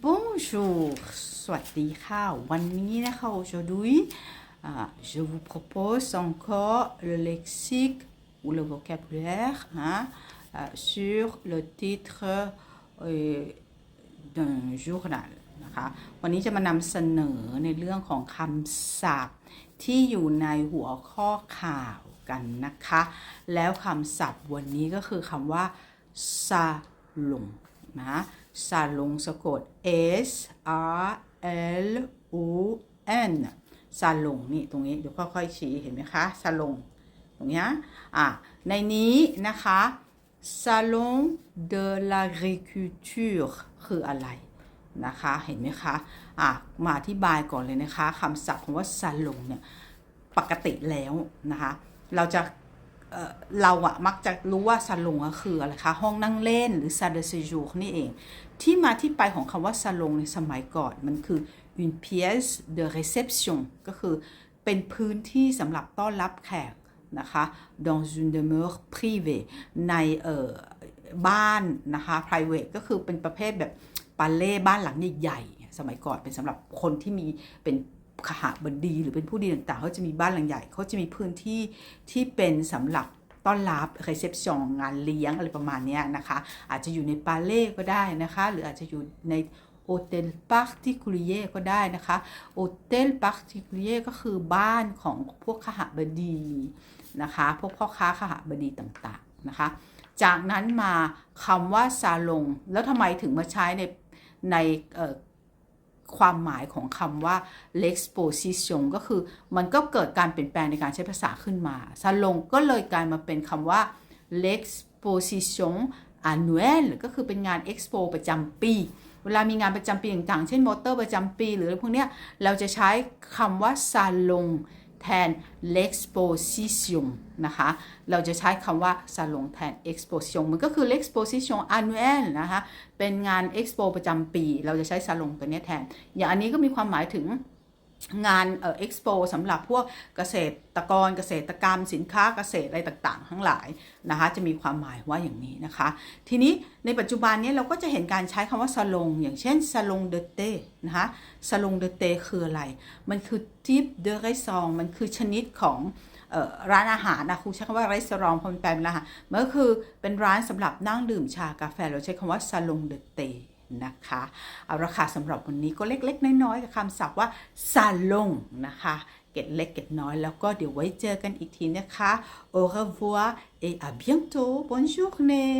Bonjour สวัสดีค่ะ วันนี้นะคะ aujourd'hui je vous propose encore le lexique ou le vocabulaire hein, sur le titre d'un journal นะคะวันนี้จะมานำเสนอในเรื่องของคำศัพท์ที่อยู่ในหัวข้อข่าวกันนะคะ แล้วคำศัพท์วันนี้ก็คือคำว่าซาลง นะซาลงสะกด S R L O N ซาลงนี่ตรงนี้เดี๋ยวค่อยๆชี้เห็นไหมคะซาลงตรงนี้อะในนี้นะคะ Salon de l'agriculture คืออะไรนะคะเห็นไหมคะอะมาอธิบายก่อนเลยนะคะคำศัพท์คำว่า salon เนี่ยปกติแล้วนะคะเราจะ เราอะมักจะรู้ว่าซาลงก็คืออะไรคะห้องนั่งเล่นหรือซาเดซจูนี่เอง ที่มาที่ไปของคำว่าซาลงในสมัยก่อนมันคือ une pièce de réception ก็คือเป็นพื้นที่สำหรับต้อนรับแขกนะคะ dans une demeure privée ในเอ่อบ้านนะคะ private ก็คือเป็นประเภทแบบปาเล่บ้านหลังใหญ่ๆสมัยก่อนเป็นสำหรับคนที่มีเป็น ขหบดีหรือเป็นผู้ดีต่างๆเขาจะมีบ้านหลังใหญ่เขาจะมีพื้นที่ที่เป็นสำหรับต้อนรับ reception งานเลี้ยงอะไรประมาณนี้นะคะ อาจจะอยู่ในปาเล่ก็ได้นะคะ หรืออาจจะอยู่ในโอเทลปาร์ติคูลิเย่ก็ได้นะคะโอเทลปาร์ติคูลิเย่ก็คือบ้านของพวกขหบดีนะคะ พวกพ่อค้าขหบดีต่างๆนะคะ จากนั้นมาคำว่าซาลง แล้วทำไมถึงมาใช้ในในเออ ความหมายของคำว่า l'exposition ก็คือมันก็เกิดการเปลี่ยนแปลงในการใช้ภาษาขึ้นมาซาลงก็เลยกลายมาเป็นคำว่า l'exposition annuel ก็คือเป็นงาน expo ประจำปี เวลามีงานประจำปีต่างๆ เช่นมอเตอร์ประจำปี หรือพวกเนี้ย เราจะใช้คำว่าซาลง แทน l'exposition นะคะ เราจะใช้คำว่า salon แทน exposition มันก็คือ l'exposition annuelle นะคะ เป็นงาน expo ประจำปี เราจะใช้ salon ตัวนี้แทน อย่างอันนี้ก็มีความหมายถึง งานเอ่อ expo สำหรับพวกเกษตรกรเกษตรกรรม สินค้าเกษตรอะไรต่างๆ ทั้งหลายนะคะจะมีความหมายว่าอย่างนี้นะคะ ทีนี้ในปัจจุบันนี้เราก็จะเห็นการใช้คำว่าซาลง อย่างเช่นซาลงเดเต้นะคะซาลงเดเต้คืออะไร มันคือ type de restaurant มันคือชนิดของร้านอาหารนะครูใช้คำว่าร้านรองพอมันแปลเป็นร้านอาหารมันก็คือเป็นร้านสำหรับนั่งดื่มชากาแฟเราใช้คำว่าซาลงเดเต นะคะ เอาราคาสำหรับวันนี้ก็เล็กๆ น้อยๆ กับคำศัพท์ว่าซาลงนะคะเก็ดเล็กเก็ดน้อยแล้วก็เดี๋ยวไว้เจอกันอีกทีนะคะ au revoir et à bientôt bonne journée